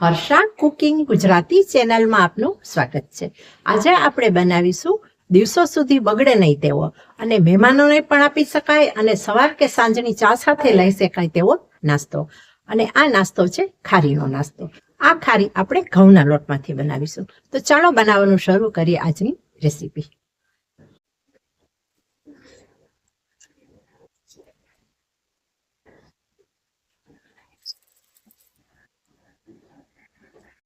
Harsha cooking Gujarati ચેનલમાં આપનું સ્વાગત છે. આજે આપણે બનાવીશું દિવસો સુધી બગડે નહીં તેવો અને મહેમાનોને પણ આપી શકાય અને સવાર કે સાંજની ચા સાથે લઈ શકાય તેવો નાસ્તો. અને આ નાસ્તો છે ખારીનો નાસ્તો. આ ખારી આપણે ઘઉંના લોટમાંથી બનાવીશું. તો ચાલો બનાવવાનું શરૂ કરીએ આજની રેસીપી.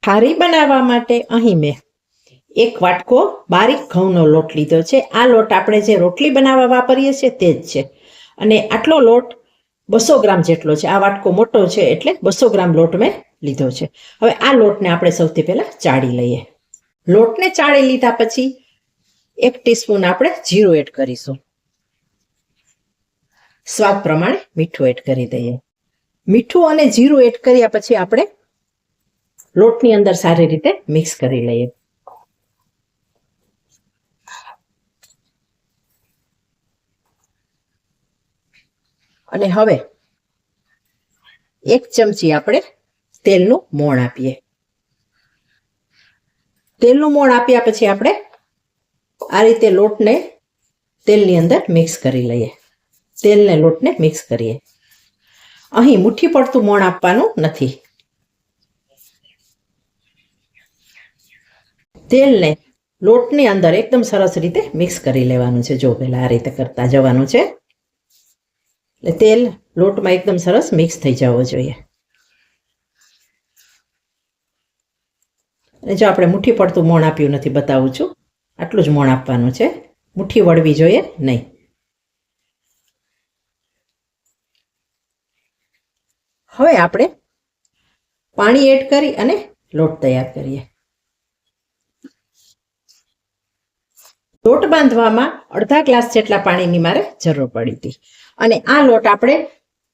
ખારી બનાવવા માટે અહીં મેં એક વાટકો બારીક ઘઉંનો લોટ લીધો છે. આ લોટ આપણે જે રોટલી બનાવવા વાપરીએ છીએ તે જ છે. અને આટલો લોટ બસો ગ્રામ જેટલો છે. આ વાટકો મોટો છે એટલે બસો ગ્રામ લોટ મેં લીધો છે. હવે આ લોટને આપણે સૌથી પહેલાં ચાળી લઈએ. લોટને ચાળી લીધા પછી એક ટીસ્પૂન આપણે જીરું એડ કરીશું. સ્વાદ પ્રમાણે મીઠું એડ કરી દઈએ. મીઠું અને જીરું એડ કર્યા પછી આપણે લોટની અંદર સારી રીતે મિક્સ કરી લઈએ. અને હવે એક ચમચી આપણે તેલનું મોણ આપીએ. તેલનું મોણ આપ્યા પછી આપણે આ રીતે લોટને તેલની અંદર મિક્સ કરી લઈએ. તેલને લોટને મિક્સ કરીએ. અહીં મુઠ્ઠી પડતું મોણ આપવાનું નથી. તેલને લોટની અંદર એકદમ સરસ રીતે મિક્સ કરી લેવાનું છે. જો પહેલાં આ રીતે કરતા જવાનું છે. એટલે તેલ લોટમાં એકદમ સરસ મિક્સ થઈ જવો જોઈએ. અને જો આપણે મુઠ્ઠી પડતું મોણ આપ્યું નથી, બતાવું છું. આટલું જ મોણ આપવાનું છે. મુઠ્ઠી વળવી જોઈએ નહીં. હવે આપણે પાણી એડ કરી અને લોટ તૈયાર કરીએ. લોટ બાંધવામાં અડધા ગ્લાસ જેટલા પાણીની મારે જરૂર પડી હતી. અને આ લોટ આપણે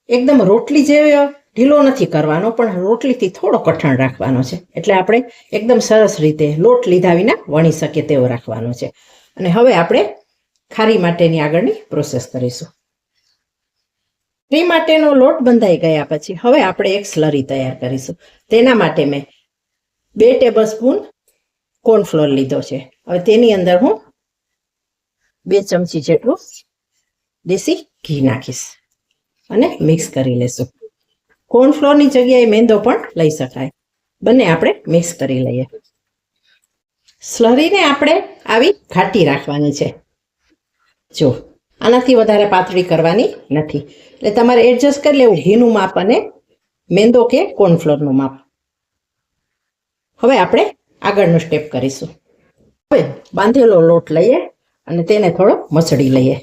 એકદમ રોટલી જેવો ઢીલો નથી કરવાનો, પણ રોટલીથી થોડો કઠણ રાખવાનો છે. એટલે આપણે એકદમ સરસ રીતે લોટ લીધા વિના વણી શકીએ તેવો રાખવાનો છે. અને હવે આપણે ખારી માટેની આગળની પ્રોસેસ કરીશું. ખારી માટેનો લોટ બંધાઈ ગયા પછી હવે આપણે એક સ્લરી તૈયાર કરીશું. તેના માટે મેં બે ટેબલ સ્પૂન કોર્નફ્લોર લીધો છે. હવે તેની અંદર હું બે ચમચી જેટલું દેશી ઘી નાખીશ અને મિક્સ કરી લેશું. કોર્નફ્લોરની જગ્યાએ મેંદો પણ લઈ શકાય. બંને આપણે મિક્સ કરી લઈએ. સ્લરીને આપણે આવી ઘાટી રાખવાની છે. જો, આનાથી વધારે પાતળી કરવાની નથી. એટલે તમારે એડજસ્ટ કરી લેવું, ઘીનું માપ અને મેંદો કે કોર્નફ્લોરનું માપ. હવે આપણે આગળનું સ્ટેપ કરીશું. હવે બાંધેલો લોટ લઈએ. અને તેને થોડો મસળી લઈએ.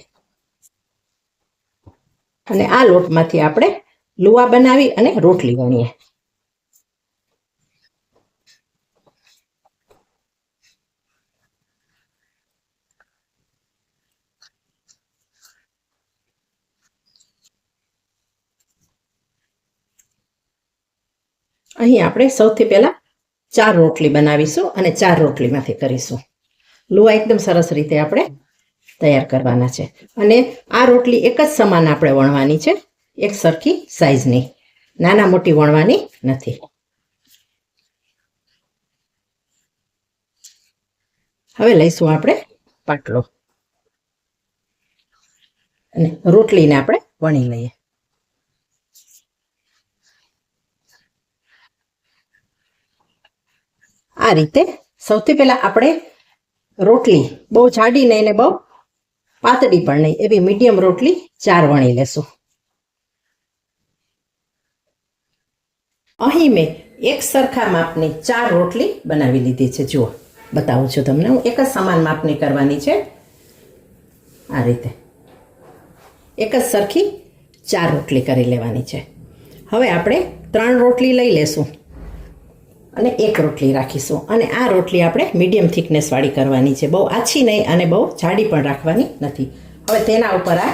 અને આ લોટમાંથી આપણે લુવા બનાવી અને રોટલી વણીએ. અહીં આપણે સૌથી પહેલા ચાર રોટલી બનાવીશું અને ચાર રોટલીમાંથી કરીશું. લુવા એકદમ સરસ રીતે આપણે તૈયાર કરવાના છે. અને આ રોટલી એક જ સમાન આપણે વણવાની છે. એક સરખી સાઈઝની નાના મોટી વણવાની નથી. હવે લઈશું આપણે પાટલો. અને રોટલીને આપણે વણી લઈએ. આ રીતે સૌથી પહેલા આપણે રોટલી. બહુ જાડી નહીં ને બહુ પાતળી પણ નહીં. એવી મીડિયમ રોટલી ચાર વણી લેશું. અહીં મેં એક સરખા માપની ચાર રોટલી બનાવી લીધી છે. જુઓ, બતાવું છું તમને. હું એક જ સમાન માપની કરવાની છે. આ રીતે. એક જ સરખી ચાર રોટલી કરી લેવાની છે. હવે આપણે ત્રણ રોટલી લઈ લેશું. અને એક રોટલી રાખીશું. અને આ રોટલી આપણે મીડિયમ થિકનેસવાળી કરવાની છે. બહુ આછી નહીં અને બહુ જાડી પણ રાખવાની નથી. હવે તેના ઉપર આ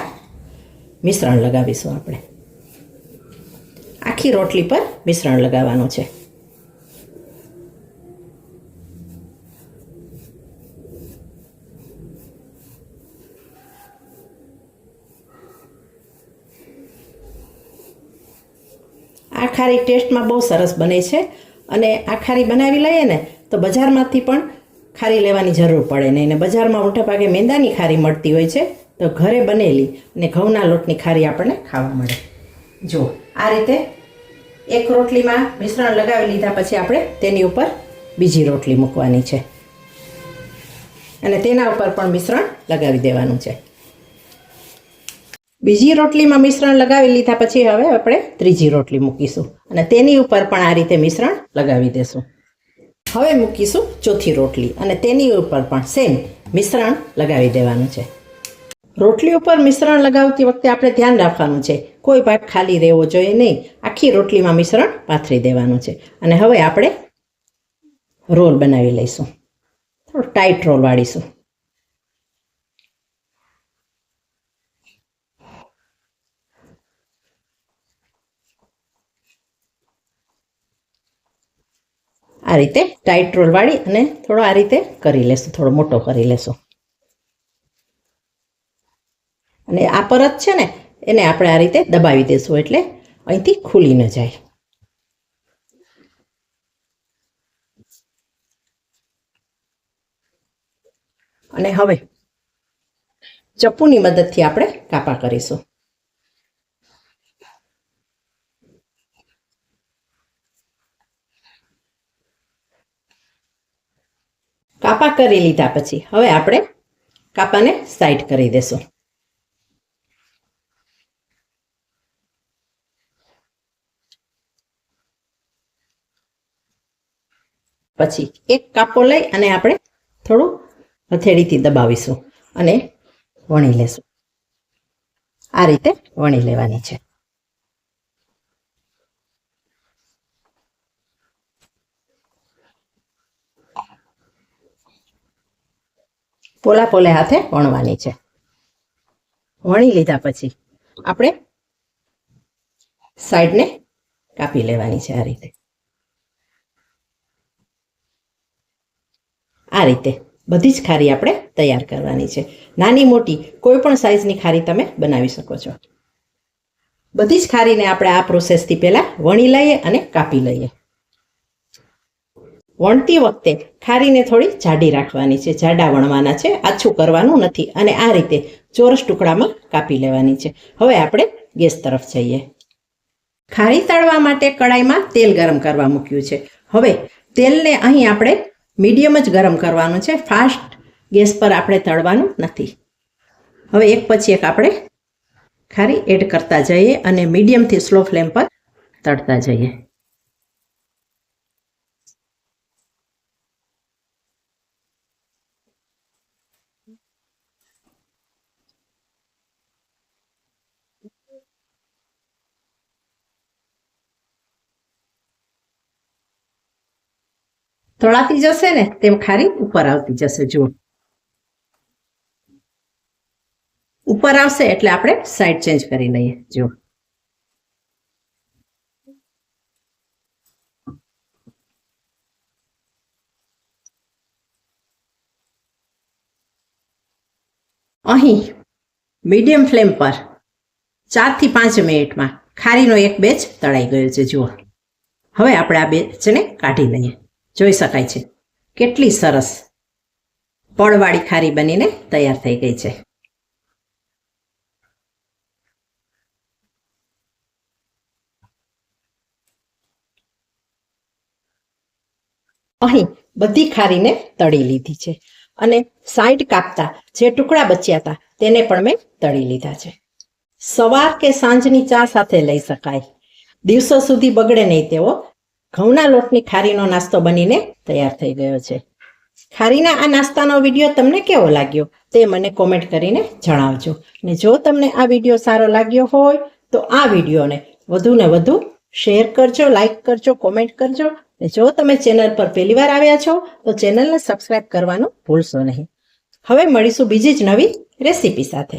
મિશ્રણ લગાવીશું આપણે. આખી રોટલી પર મિશ્રણ લગાવવાનું છે. આ ખારી ટેસ્ટમાં બહુ સરસ બને છે. અને આ ખારી બનાવી લઈએ ને, તો બજારમાંથી પણ ખારી લેવાની જરૂર પડે નહીં. અને બજારમાં મોટા ભાગે મેંદાની ખારી મળતી હોય છે, તો ઘરે બનેલી અને ઘઉંના લોટની ખારી આપણને ખાવા મળે. જો, આ રીતે એક રોટલીમાં મિશ્રણ લગાવી લીધા પછી આપણે તેની ઉપર બીજી રોટલી મૂકવાની છે. અને તેના ઉપર પણ મિશ્રણ લગાવી દેવાનું છે. બીજી રોટલીમાં મિશ્રણ લગાવી લીધા પછી હવે આપણે ત્રીજી રોટલી મૂકીશું. અને તેની ઉપર પણ આ રીતે મિશ્રણ લગાવી દેશું. હવે મૂકીશું ચોથી રોટલી અને તેની ઉપર પણ સેમ મિશ્રણ લગાવી દેવાનું છે. રોટલી ઉપર મિશ્રણ લગાવતી વખતે આપણે ધ્યાન રાખવાનું છે, કોઈ ભાગ ખાલી રહેવો જોઈએ નહીં. આખી રોટલીમાં મિશ્રણ પાથરી દેવાનું છે. અને હવે આપણે રોલ બનાવી લઈશું. થોડો ટાઈટ રોલ વાળીશું. આ રીતે ટાઈટ રોલ વાળી અને થોડો આ રીતે કરી લેશું, થોડો મોટો કરી લેશું. અને આ પરત છે ને, એને આપણે આ રીતે દબાવી દઈશું એટલે અહીંથી ખુલી ન જાય. અને હવે ચપ્પુની મદદથી આપણે કાપા કરીશું. કાપા કરી લીધા પછી. હવે આપણે કાપાને સાઈડ કરી દેશું. પછી એક કાપો લઈ અને આપણે થોડું હથેળીથી દબાવીશું અને વણી લેશું. આ રીતે વણી લેવાની છે. પોલા પોલે હાથે વણવાની છે. વણી લીધા પછી આપણે સાઈડને કાપી લેવાની છે આ રીતે. આ રીતે બધી જ ખારી આપણે તૈયાર કરવાની છે. નાની મોટી કોઈ પણ સાઈઝની ખારી તમે બનાવી શકો છો. બધી જ ખારીને આપણે આ પ્રોસેસથી પહેલાં વણી લઈએ અને કાપી લઈએ. વણતી વખતે ખારીને થોડી જાડી રાખવાની છે. જાડા વણવાના છે, આછું કરવાનું નથી અને આ રીતે ચોરસ ટુકડામાં કાપી લેવાની છે. હવે આપણે ગેસ તરફ જઈએ. ખારી તળવા માટે કડાઈમાં તેલ ગરમ કરવા મૂક્યું છે. હવે તેલને અહીં આપણે મીડિયમ જ ગરમ કરવાનું છે. ફાસ્ટ ગેસ પર આપણે તળવાનું નથી. હવે એક પછી એક આપણે ખારી એડ કરતા જઈએ અને મીડિયમથી સ્લો ફ્લેમ પર તળતા જઈએ. તળાતી જશે ને તેમ ખારી ઉપર આવતી જશે, જુઓ. ઉપર આવશે એટલે આપણે સાઈડ ચેન્જ કરી લઈએ, જુઓ. અહીં મીડિયમ ફ્લેમ પર ચારથી પાંચ મિનિટમાં ખારીનો એક બેચ તળાઈ ગયો છે, જુઓ. હવે આપણે આ બેચને કાઢી લઈએ. જોઈ શકાય છે. કેટલી સરસ પળવાળી ખારી બનીને તૈયાર થઈ ગઈ છે. અહીં બધી ખારીને તળી લીધી છે અને સાઈડ કાપતા જે ટુકડા બચ્યા હતા તેને પણ મેં તળી લીધા છે. સવાર કે સાંજની ચા સાથે લઈ શકાય. દિવસો સુધી બગડે નહીં તેવો ઘઉંના લોટની ખારીનો નાસ્તો બનીને તૈયાર થઈ ગયો છે. ખારીના આ નાસ્તાનો વીડિયો તમને કેવો લાગ્યો તે મને કોમેન્ટ કરીને જણાવજો. ને જો તમને આ વીડિયો સારો લાગ્યો હોય તો આ વિડીયોને વધુ ને વધુ શેર કરજો લાઈક કરજો કોમેન્ટ કરજો. ને જો તમે ચેનલ પર પહેલીવાર આવ્યા છો તો ચેનલને સબસ્ક્રાઈબ કરવાનું ભૂલશો નહીં. હવે મળીશું બીજી જ નવી રેસીપી સાથે.